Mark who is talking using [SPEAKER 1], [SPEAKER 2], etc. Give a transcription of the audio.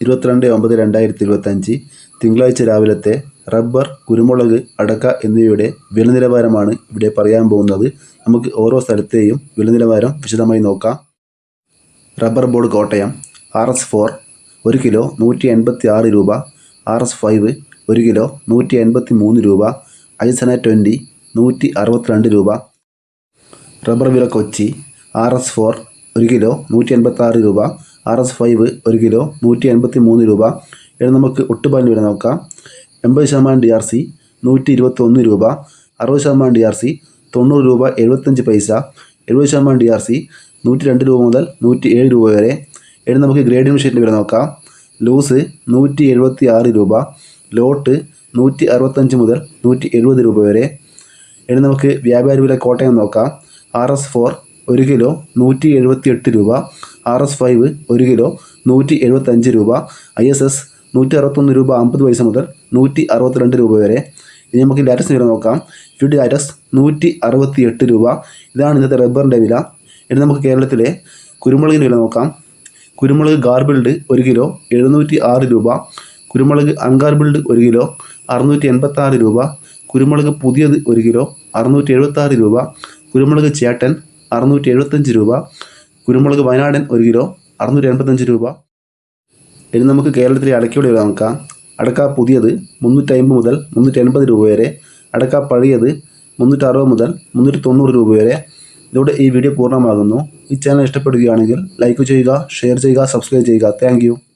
[SPEAKER 1] ഇരുപത്തിരണ്ട് ഒമ്പത് രണ്ടായിരത്തി ഇരുപത്തഞ്ച് തിങ്കളാഴ്ച രാവിലത്തെ റബ്ബർ കുരുമുളക് അടക്ക എന്നിവയുടെ വില നിലവാരമാണ് ഇവിടെ പറയാൻ പോകുന്നത്. നമുക്ക് ഓരോ സ്ഥലത്തെയും വില നിലവാരം വിശദമായി നോക്കാം. Rubber board Kottayam R S four ഒരു കിലോ നൂറ്റി എൺപത്തി ആറ് രൂപ. ആർ എസ് ഫൈവ് ഒരു കിലോ നൂറ്റി എൺപത്തി മൂന്ന് രൂപ. ഐസന ട്വന്റി നൂറ്റി അറുപത്തിരണ്ട് രൂപ. റബ്ബർ വില കൊച്ചി ആർ എസ് ഫോർ ഒരു കിലോ നൂറ്റി എൺപത്തി ആറ് രൂപ. ആർ എസ് ഫൈവ് ഒരു കിലോ നൂറ്റി എൺപത്തി മൂന്ന് രൂപ. ഇനി നമുക്ക് ഒട്ടുപാലിന് വില നോക്കാം. എൺപത് ശതമാനം ഡി ആർ സി നൂറ്റി ഇരുപത്തി ഒന്ന് രൂപ. അറുപത് ശതമാനം ഡി ആർ സി തൊണ്ണൂറ് രൂപ എഴുപത്തഞ്ച് പൈസ. എഴുപത് ശതമാനം ഡി ആർ സി നൂറ്റി രണ്ട് രൂപ മുതൽ നൂറ്റി ഏഴ് രൂപ വരെ. ഇനി നമുക്ക് ഗ്രേഡിംഗ് ഷീറ്റിന്റെ വില നോക്കാം. ലൂസ് നൂറ്റി എഴുപത്തി ആറ് രൂപ ലോട്ട് നൂറ്റി അറുപത്തഞ്ച് മുതൽ നൂറ്റി എഴുപത് രൂപ വരെ. ഇനി നമുക്ക് വ്യാപാരി വില കോട്ടയം നോക്കാം. ആർ എസ് ഫോർ ഒരു കിലോ നൂറ്റി എഴുപത്തി എട്ട് രൂപ. ആർ എസ് ഫൈവ് ഒരു കിലോ നൂറ്റി എഴുപത്തഞ്ച് രൂപ. ഐ എസ് എസ് നൂറ്റി അറുപത്തൊന്ന് രൂപ അമ്പത് പൈസ മുതൽ നൂറ്റി അറുപത്തിരണ്ട് രൂപ വരെ. ഇനി നമുക്ക് ലാറ്റസ് വില നോക്കാം. ഫിഡ് ലാറ്റസ് നൂറ്റി അറുപത്തി എട്ട് രൂപ. ഇതാണ് ഇന്നത്തെ റബ്ബറിന്റെ വില. ഇനി നമുക്ക് കേരളത്തിലെ കുരുമുളകിന്റെ വില നോക്കാം. കുരുമുളക് ഗാർബിൾഡ് ഒരു കിലോ എഴുന്നൂറ്റി ആറ് രൂപ. കുരുമുളക് അൺഗാർബിൾഡ് ഒരു കിലോ അറുന്നൂറ്റി എൺപത്താറ് രൂപ. കുരുമുളക് പുതിയത് ഒരു കിലോ അറുന്നൂറ്റി എഴുപത്താറ് രൂപ. കുരുമുളക് ചേട്ടൻ അറുന്നൂറ്റി എഴുപത്തഞ്ച് രൂപ. കുരുമുളക് വയനാടൻ ഒരു കിലോ അറുന്നൂറ്റി എൺപത്തഞ്ച് രൂപ. ഇനി നമുക്ക് കേരളത്തിലെ അടയ്ക്കയുടെ വില നോക്കാം. അടക്ക പുതിയത് മുന്നൂറ്റി അമ്പത് മുതൽ മുന്നൂറ്റി എൺപത് രൂപ വരെ. അടക്ക പഴയത് മുന്നൂറ്റി അറുപത് മുതൽ മുന്നൂറ്റി തൊണ്ണൂറ് രൂപ വരെ. ഇതോടെ ഈ വീഡിയോ പൂർണമാകുന്നു. ഈ ചാനൽ ഇഷ്ടപ്പെടുകയാണെങ്കിൽ ലൈക്ക് ചെയ്യുക ഷെയർ ചെയ്യുക സബ്സ്ക്രൈബ് ചെയ്യുക. താങ്ക്